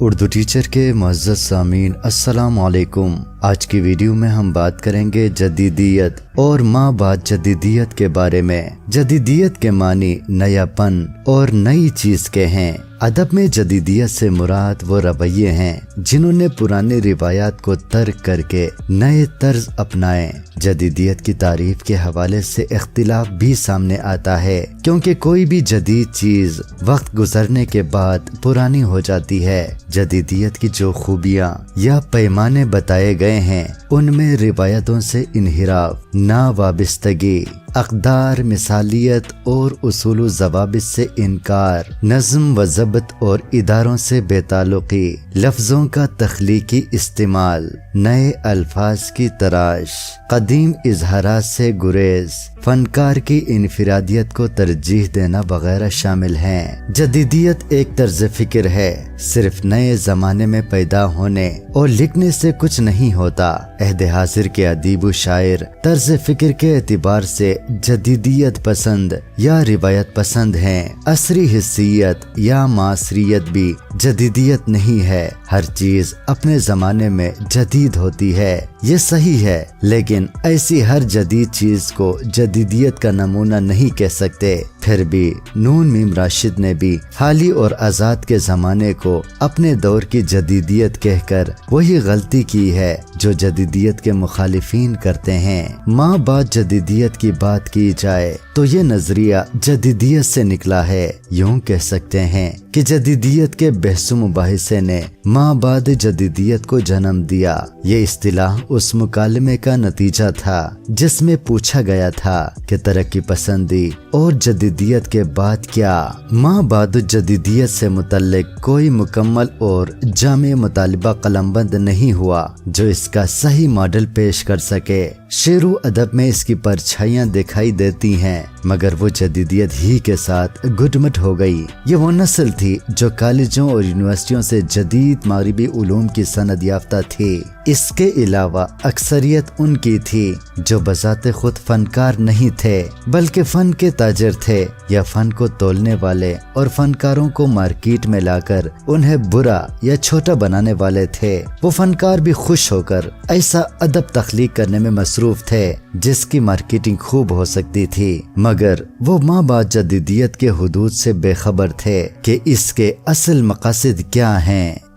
Urdu teacher के मज़्ज़त सामीन अस्सलाम वालेकुम आज की वीडियो में हम बात करेंगे जदीदियत और माँ बात जदीदियत के बारे में। जदीदियत के मानी नयापन और नई चीज़ के हैं। अदब में जदीदियत से मुराद वो रवैये हैं, जिन्होंने पुराने रिवायात को तर्क करके नए तर्ज अपनाए। जदीदियत की तारीफ़ के हवाले से इख्तिलाफ भी सामने आता है, क्योंकि कोई भी जदीद चीज़ वक्त गुजरने के बाद पुरानी हो जाती है। जदीदियत की जो खूबियाँ या पैमाने बताए गए हैं। उनमें रिवायतों से इनहिराफ ना वाबस्तगी अकदार, मिसालियत और उसूल जवाब से इनकार, नज्म व जबत और इदारों से बेतालुकी, लफ्ज़ों का तख्लीकी इस्तेमाल, नए अल्फाज की तराश, कदीम इजहारात से गुरेज, फनकार की इनफरादियत को तरजीह देना वगैरह शामिल हैं। जदीदियत एक तर्ज फ़िक्र है, सिर्फ़ नए जमाने में पैदा होने और लिखने से कुछ नहीं होता। अहद हाजिर के अदीब शायर तर्ज फ़िक्र के एतबार से जदीदियत पसंद या रिवायत पसंद हैं। असरी हिस्सियत या मासरियत भी जदीदियत नहीं है। हर चीज़ अपने जमाने में जदीद होती है। ये सही है, लेकिन ऐसी हर जदीद चीज़ को जदीदियत का नमूना नहीं कह सकते। फिर भी नून मीम राशिद ने भी हाली और आज़ाद के जमाने को अपने दौर की जदीदियत कहकर वही गलती की है जो जदीदियत के मुखालिफिन करते हैं। माँ बाप जदीदियत की बात की जाए तो ये नज़रिया जदीदियत से निकला है। यूँ कह सकते हैं कि जदीदियत के बहस मुबासे ने माँ बाद जदीदियत को जन्म दिया। ये इस्तिलाह उस मुकालमे का नतीजा था, जिसमें पूछा गया था कि तरक्की पसंदी और जदीदियत के बाद क्या। माँ बाद जदीदियत से मुतलक कोई मुकम्मल और जाम मुतालबा कलमबंद नहीं हुआ, जो इसका सही मॉडल पेश कर सके। शेरू अदब में इसकी परछाइयाँ दिखाई देती हैं, मगर वो जदीदियत ही के साथ गुटमट हो गई। ये वो नस्ल थी जो कॉलेजों और यूनिवर्सिटियों से जदीद उलूम की सनद याफ्ता थी। इसके अलावा अक्सरियत उनकी थी, जो बजाते खुद फनकार नहीं थे, बल्कि फन के ताजर थे, या फन को तोलने वाले और फनकारों को मार्केट में लाकर उन्हें बुरा या छोटा बनाने वाले थे। वो फनकार भी खुश होकर ऐसा अदब तख्लीक करने में मसरूफ थे, जिसकी मार्केटिंग खूब हो सकती थी। मगर वो माँ बाप जदीदियत के हदूद से बेखबर थे कि इसके असल मकासद क्या हैं।